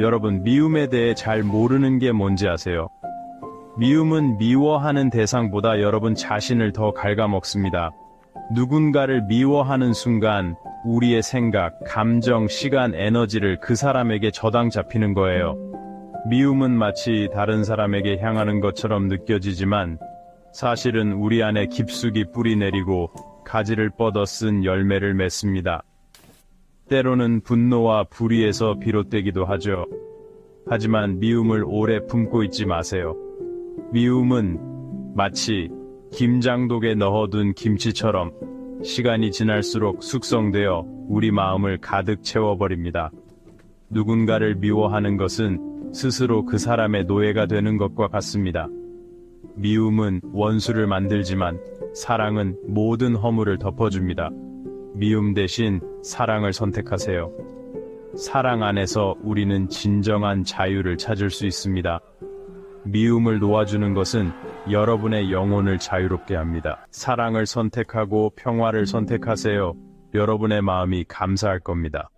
여러분, 미움에 대해 잘 모르는 게 뭔지 아세요? 미움은 미워하는 대상보다 여러분 자신을 더 갉아먹습니다. 누군가를 미워하는 순간 우리의 생각, 감정, 시간, 에너지를 그 사람에게 저당 잡히는 거예요. 미움은 마치 다른 사람에게 향하는 것처럼 느껴지지만 사실은 우리 안에 깊숙이 뿌리 내리고 가지를 뻗어 쓴 열매를 맺습니다. 때로는 분노와 불의에서 비롯되기도 하죠. 하지만 미움을 오래 품고 있지 마세요. 미움은 마치 김장독에 넣어둔 김치처럼 시간이 지날수록 숙성되어 우리 마음을 가득 채워버립니다. 누군가를 미워하는 것은 스스로 그 사람의 노예가 되는 것과 같습니다. 미움은 원수를 만들지만 사랑은 모든 허물을 덮어줍니다. 미움 대신 사랑을 선택하세요. 사랑 안에서 우리는 진정한 자유를 찾을 수 있습니다. 미움을 놓아주는 것은 여러분의 영혼을 자유롭게 합니다. 사랑을 선택하고 평화를 선택하세요. 여러분의 마음이 감사할 겁니다.